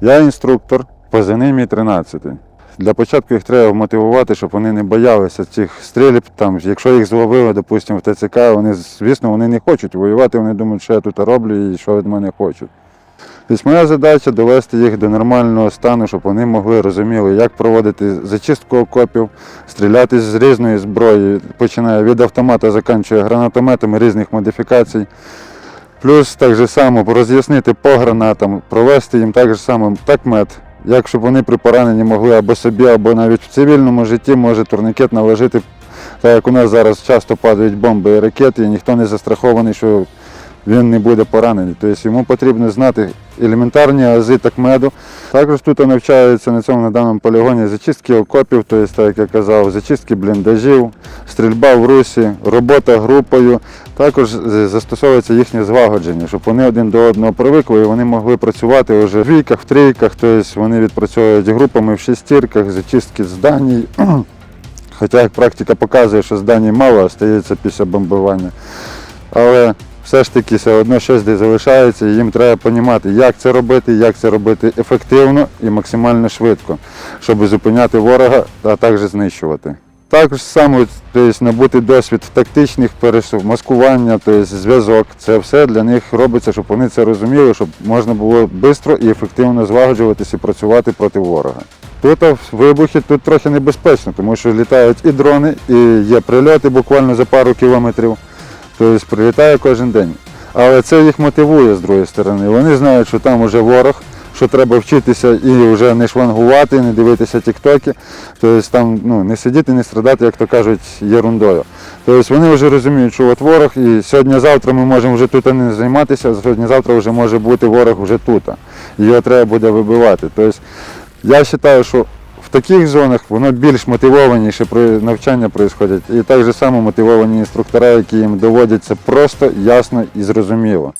Я інструктор, позивний мій 13. Для початку їх треба мотивувати, щоб вони не боялися цих стрілів. Там, якщо їх зловили, допустимо, в ТЦК, вони, звісно, вони не хочуть воювати, вони думають, що я тут роблю і що від мене хочуть. Тобто моя задача довести їх до нормального стану, щоб вони могли розуміли, як проводити зачистку окопів, стріляти з різної зброї, починає від автомата, закінчує гранатометами різних модифікацій. Плюс так же само роз'яснити по гранатам, провести їм так же само такмет, як щоб вони при пораненні могли або собі, або навіть в цивільному житті може турнікет наложити. Так як у нас зараз часто падають бомби і ракети, і ніхто не застрахований, що він не буде поранений. Тобто йому потрібно знати елементарні ази такмеду. Також тут навчаються на цьому на даному полігоні зачистки окопів, тобто, так як я казав, зачистки бліндажів, стрільба в русі, робота групою. Також застосовується їхнє злагодження, щоб вони один до одного привикли і вони могли працювати вже в двійках, в трійках, тобто вони відпрацьовують групами в шестірках, зачистки зданій. Хоча як практика показує, що зданій мало остається після бомбування. Але все ж таки все одно щось десь залишається, і їм треба розуміти, як це робити, як це робити ефективно і максимально швидко, щоб зупиняти ворога, а також знищувати. Також само тобто, набути досвід тактичних пересув, маскування, тобто, зв'язок. Це все для них робиться, щоб вони це розуміли, щоб можна було швидко і ефективно злагоджуватися і працювати проти ворога. Тут вибухи тут трохи небезпечно, тому що літають і дрони, і є прильоти буквально за пару кілометрів. Тобто прилітає кожен день. Але це їх мотивує з другої сторони. Вони знають, що там вже ворог, що треба вчитися і вже не швангувати, не дивитися тіктоки. Тобто там ну, не сидіти, не страдати, як то кажуть, єрундою. Тобто вони вже розуміють, що от ворог, і сьогодні-завтра ми можемо вже тут не займатися, сьогодні-завтра вже може бути ворог вже тут. Його треба буде вибивати. Тобто я вважаю, що в таких зонах воно більш мотивованіше навчання происходять. І так же само мотивовані інструктора, які їм доводяться просто, ясно і зрозуміло.